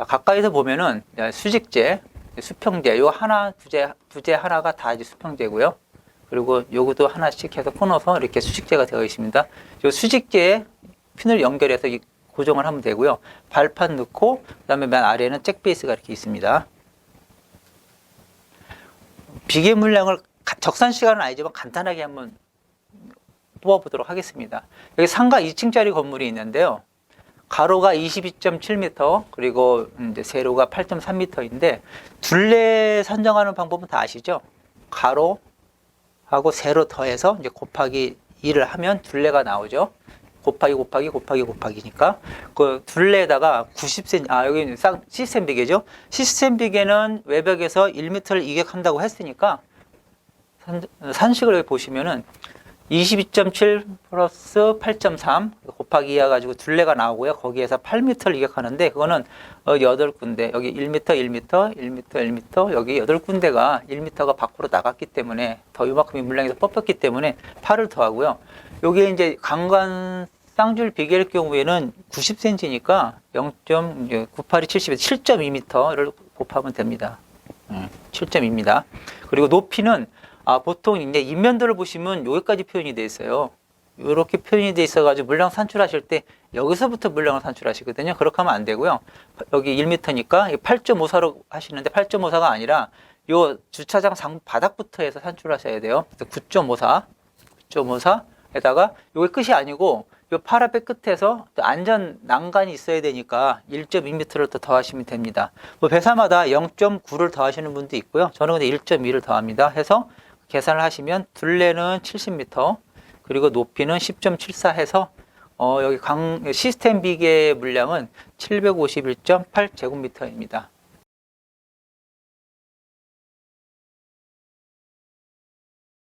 자, 가까이서 보면은 이제 수직재, 수평재, 요 하나, 부재, 부재 하나가 다 이제 수평재고요. 그리고 요것도 하나씩 해서 끊어서 이렇게 수직재가 되어 있습니다. 요 수직재에 핀을 연결해서 이 고정을 하면 되고요. 발판 넣고 그다음에 맨 아래에는 잭 베이스가 이렇게 있습니다. 비계 물량을 가- 적산 시간은 아니지만 간단하게 한번 뽑아보도록 하겠습니다. 여기 상가 2층짜리 건물이 있는데요. 가로가 22.7m 그리고 이제 세로가 8.3m인데 둘레 선정하는 방법은 다 아시죠? 가로 하고 세로 더해서 이제 곱하기 2를 하면 둘레가 나오죠. 곱하기 곱하기 곱하기 곱하기니까 그 둘레에다가 90cm 아 여기 쌍 시스템 비계죠. 시스템 비계는 외벽에서 1m를 이격한다고 했으니까 산, 산식을 보시면은 22.7 플러스 8.3 곱하기 2 해 가지고 둘레가 나오고요. 거기에서 8m를 이격하는데 그거는 어, 8군데 여기 1m, 1m, 1m, 1m 여기 8군데가 1m가 밖으로 나갔기 때문에 더 이만큼의 물량에서 뽑혔기 때문에 8을 더하고요. 여기에 이제 강간 쌍줄 비계일 경우에는 90cm니까 0.98이 70에서 7.2m를 곱하면 됩니다. 7.2입니다. 그리고 높이는 아, 보통 이제 인면도를 보시면 여기까지 표현이 돼 있어요. 이렇게 표현이 돼 있어가지고 물량 산출하실 때 여기서부터 물량을 산출하시거든요. 그렇게 하면 안 되고요. 여기 1m니까 8.54로 하시는데 8.54가 아니라 요 주차장 상 바닥부터 해서 산출하셔야 돼요. 그래서 9.54, 9.54에다가 요게 끝이 아니고 요 파라페 끝에서 또 안전 난간이 있어야 되니까 1.2m를 더 더하시면 됩니다. 뭐 배사마다 0.9를 더하시는 분도 있고요. 저는 근데 1.2를 더합니다. 해서 계산을 하시면 둘레는 70m 그리고 높이는 10.74 해서 어, 여기 강 시스템 비계 물량은 751.8제곱미터입니다.